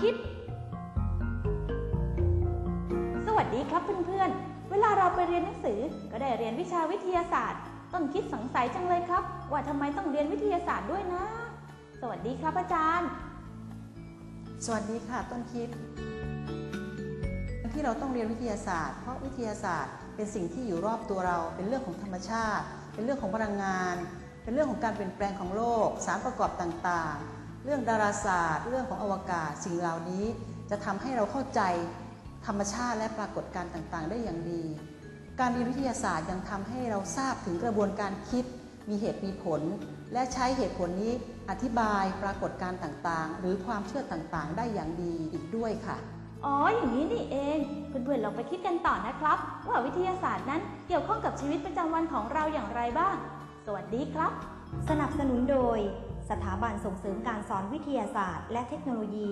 คิด สวัสดีครับเพื่อนๆ เวลาเราไปเรียนหนังสือก็ได้เรียนวิชาวิทยาศาสตร์ ต้นคิดสงสัยจังเลยครับ ว่าทำไมต้องเรียนวิทยาศาสตร์ด้วยนะ สวัสดีครับอาจารย์ สวัสดีค่ะต้นคิด ที่เราต้องเรียนวิทยาศาสตร์ เพราะวิทยาศาสตร์เป็นสิ่งที่อยู่รอบตัวเรา เป็นเรื่องของธรรมชาติ เป็นเรื่องของพลังงาน เป็นเรื่องของการเปลี่ยนแปลงของโลก สารประกอบต่างๆ เรื่องดาราศาสตร์ เรื่องของอวกาศสิ่งเหล่านี้จะทำให้เราเข้าใจธรรมชาติและปรากฏการณ์ต่างๆ ได้อย่างดี การเรียนวิทยาศาสตร์ยังทำให้เราทราบถึงกระบวนการคิด มีเหตุมีผล และใช้เหตุผลนี้อธิบายปรากฏการณ์ต่างๆ หรือความเชื่อต่างๆ ได้อย่างดีอีกด้วยค่ะ อ๋อ อย่างนี้นี่เอง เพื่อนๆลองไปคิดกันต่อนะครับ ว่าวิทยาศาสตร์นั้นเกี่ยวข้องกับชีวิตประจำวันของเราอย่างไรบ้าง สวัสดีครับ สนับสนุนโดย สถาบันส่งเสริมการสอนวิทยาศาสตร์ และเทคโนโลยี